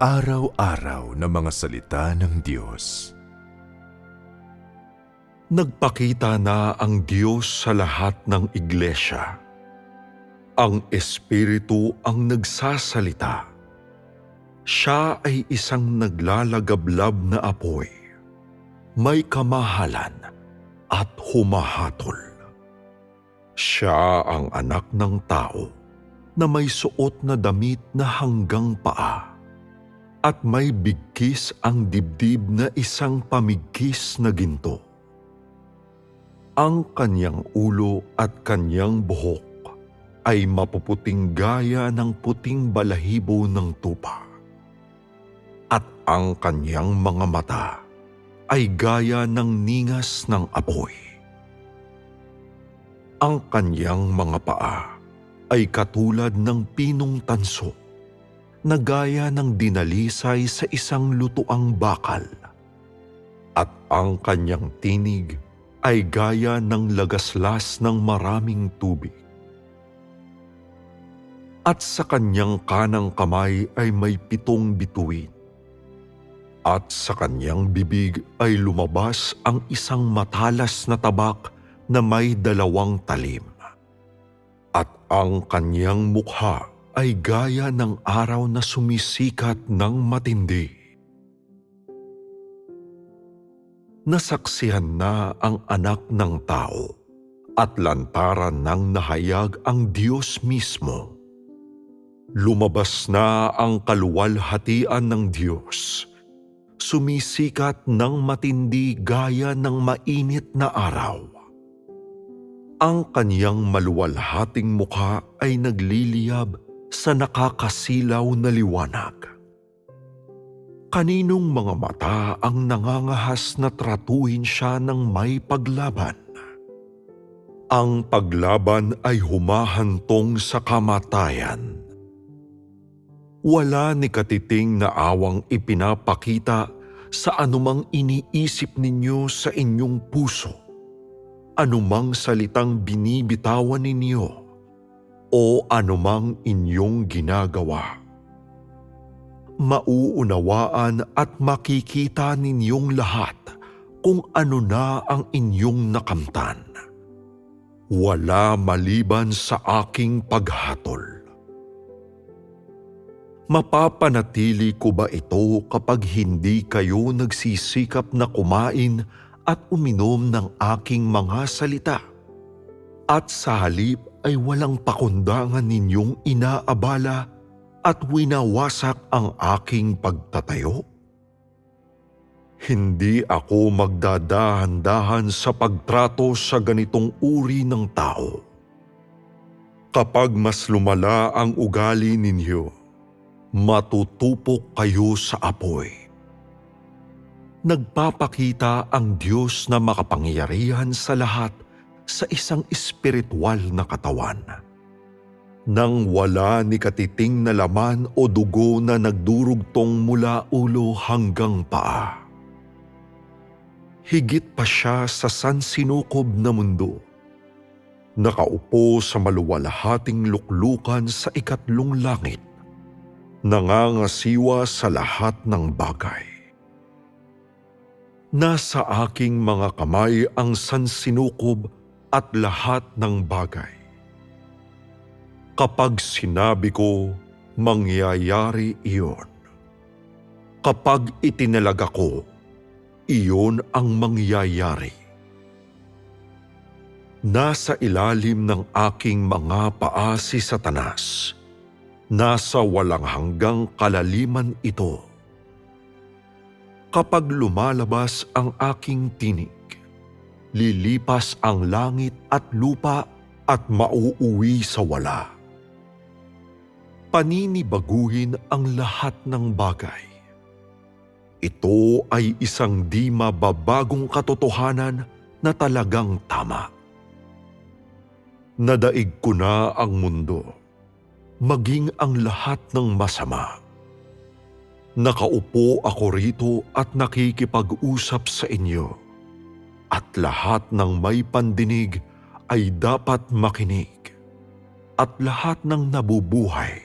Pang-araw-araw na mga salita ng Diyos. Nagpakita na ang Diyos sa lahat ng iglesia. Ang Espiritu ang nagsasalita. Siya ay isang naglalagablab na apoy. May kamahalan at humahatol. Siya ang anak ng tao na may suot na damit na hanggang paa at may bigkis ang dibdib na isang pamigkis na ginto. Ang kanyang ulo at kanyang buhok ay mapuputing gaya ng puting balahibo ng tupa. At ang kanyang mga mata ay gaya ng ningas ng apoy. Ang kanyang mga paa ay katulad ng pinong tanso na gaya ng dinalisay sa isang lutuang bakal. At ang kanyang tinig ay gaya ng lagaslas ng maraming tubig. At sa kanyang kanang kamay ay may pitong bituin. At sa kanyang bibig ay lumabas ang isang matalas na tabak na may dalawang talim. At ang kanyang mukha ay gaya ng araw na sumisikat ng matindi. Nasaksihan na ang anak ng tao at lantaran ng nahayag ang Diyos mismo. Lumabas na ang kaluwalhatian ng Diyos. Sumisikat ng matindi gaya ng mainit na araw ang kanyang maluwalhating mukha ay nagliliyab sa nakakasilaw na liwanag. Kaninong mga mata ang nangangahas na tratuhin siya ng may paglaban? Ang paglaban ay humahantong sa kamatayan. Wala ni katiting na awang ipinapakita sa anumang iniisip ninyo sa inyong puso anumang salitang binibitawan ninyo o anumang inyong ginagawa. Mauunawaan at makikita ninyong lahat kung ano na ang inyong nakamtan. Wala maliban sa aking paghatol. Mapapanatili ko ba ito kapag hindi kayo nagsisikap na kumain at uminom ng aking mga salita. At sa halip ay walang pakundangan ninyong inaabala at winawasak ang aking pagtatayo? Hindi ako magdadahan-dahan sa pagtrato sa ganitong uri ng tao. Kapag mas lumala ang ugali ninyo, matutupok kayo sa apoy nagpapakita ang Diyos na makapangyarihan sa lahat sa isang espiritual na katawan. Nang wala ni katiting na laman o dugo na nagdurugtong mula ulo hanggang paa. Higit pa siya sa sansinukob na mundo. Nakaupo sa maluwalhating luklukan sa ikatlong langit. Nangangasiwa sa lahat ng bagay Nasa aking mga kamay ang sansinukob at lahat ng bagay. Kapag sinabi ko, mangyayari iyon. Kapag itinalaga ko, iyon ang mangyayari. Nasa ilalim ng aking mga paa si Satanas. Nasa walang hanggang kalaliman ito kapag lumalabas ang aking tinig. Lilipas ang langit at lupa at mauuwi sa wala. Paninibaguhin ang lahat ng bagay. Ito ay isang di mababagong katotohanan na talagang tama. Nadaig ko na ang mundo, maging ang lahat ng masama Nakaupo ako rito at nakikipag-usap sa inyo at lahat ng may pandinig ay dapat makinig at lahat ng nabubuhay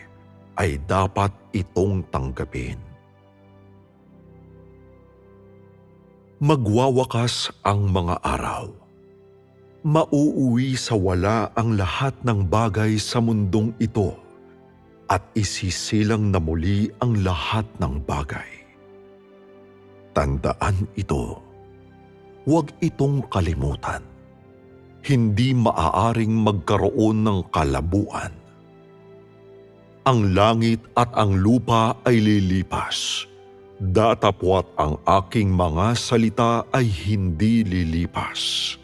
ay dapat itong tanggapin. Magwawakas ang mga araw. Mauuwi sa wala ang lahat ng bagay sa mundong ito at isisilang na muli ang lahat ng bagay. Tandaan ito. Huwag itong kalimutan. Hindi maaaring magkaroon ng kalabuan. Ang langit at ang lupa ay lilipas. Datapwat ang aking mga salita ay hindi lilipas.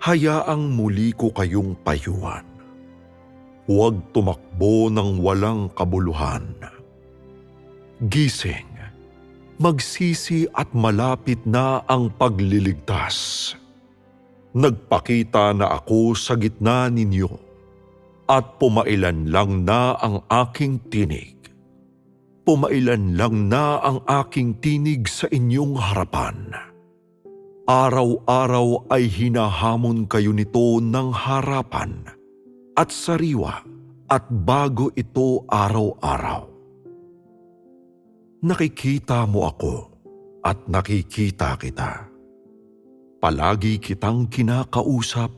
Hayaang muli ko kayong payuhan. Huwag tumakbo ng walang kabuluhan. Gising, magsisi at malapit na ang pagliligtas. Nagpakita na ako sa gitna ninyo at pumailan lang na ang aking tinig. Pumailan lang na ang aking tinig sa inyong harapan. Araw-araw ay hinahamon kayo nito ng harapan at sariwa at bago ito araw-araw. Nakikita mo ako at nakikita kita. Palagi kitang kinakausap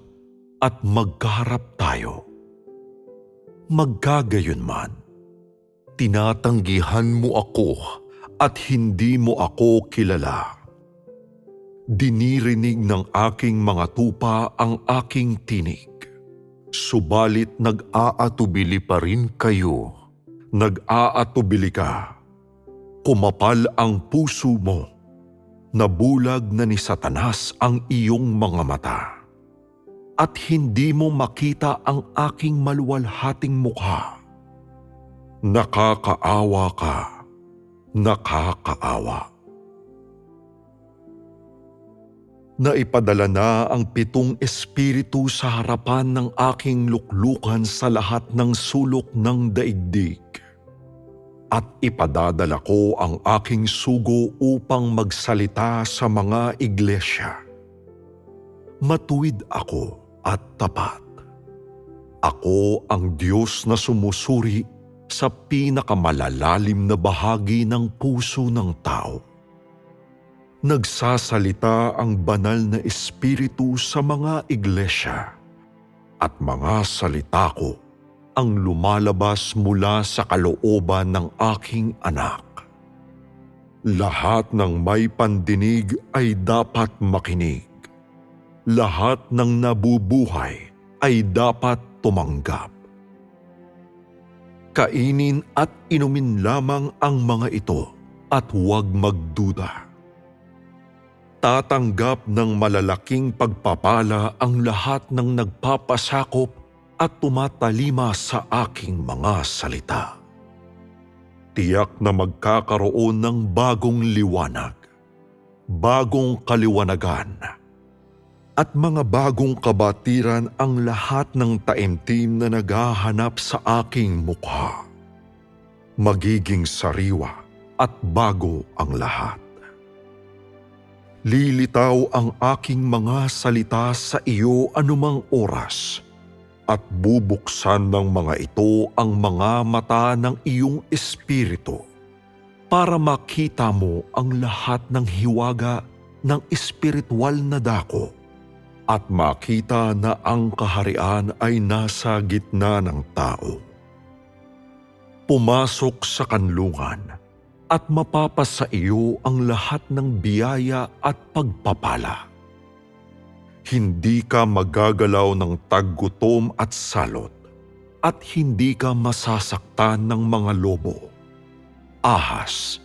at magkaharap tayo. Magkagayon man, tinatanggihan mo ako at hindi mo ako kilala. Dinirinig ng aking mga tupa ang aking tinig. Subalit nag-aatubili pa rin kayo. Nag-aatubili ka. Kumapal ang puso mo. Nabulag na ni Satanas ang iyong mga mata. At hindi mo makita ang aking maluwalhating mukha. Nakakaawa ka. Nakakaawa. Naipadala na ang pitong espiritu sa harapan ng aking luklukan sa lahat ng sulok ng daigdig. At ipadadala ko ang aking sugo upang magsalita sa mga iglesia. Matuwid ako at tapat. Ako ang Diyos na sumusuri sa pinakamalalalim na bahagi ng puso ng tao nagsasalita ang banal na espiritu sa mga iglesia at mga salita ko ang lumalabas mula sa kalooban ng aking anak. Lahat ng may pandinig ay dapat makinig. Lahat ng nabubuhay ay dapat tumanggap. Kainin at inumin lamang ang mga ito at huwag magduda tatanggap ng malalaking pagpapala ang lahat ng nagpapasakop at tumatalima sa aking mga salita. Tiyak na magkakaroon ng bagong liwanag, bagong kaliwanagan, at mga bagong kabatiran ang lahat ng taimtim na naghahanap sa aking mukha. Magiging sariwa at bago ang lahat. Lilitaw ang aking mga salita sa iyo anumang oras at bubuksan ng mga ito ang mga mata ng iyong espiritu para makita mo ang lahat ng hiwaga ng espiritual na dako at makita na ang kaharian ay nasa gitna ng tao. Pumasok sa kanlungan at mapapasa iyo ang lahat ng biyaya at pagpapala. Hindi ka magagalaw ng taggutom at salot at hindi ka masasaktan ng mga lobo, ahas,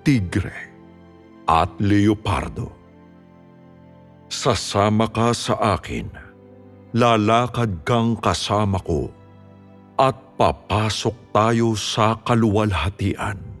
tigre at leopardo. Sasama ka sa akin, lalakad kang kasama ko at papasok tayo sa kaluwalhatian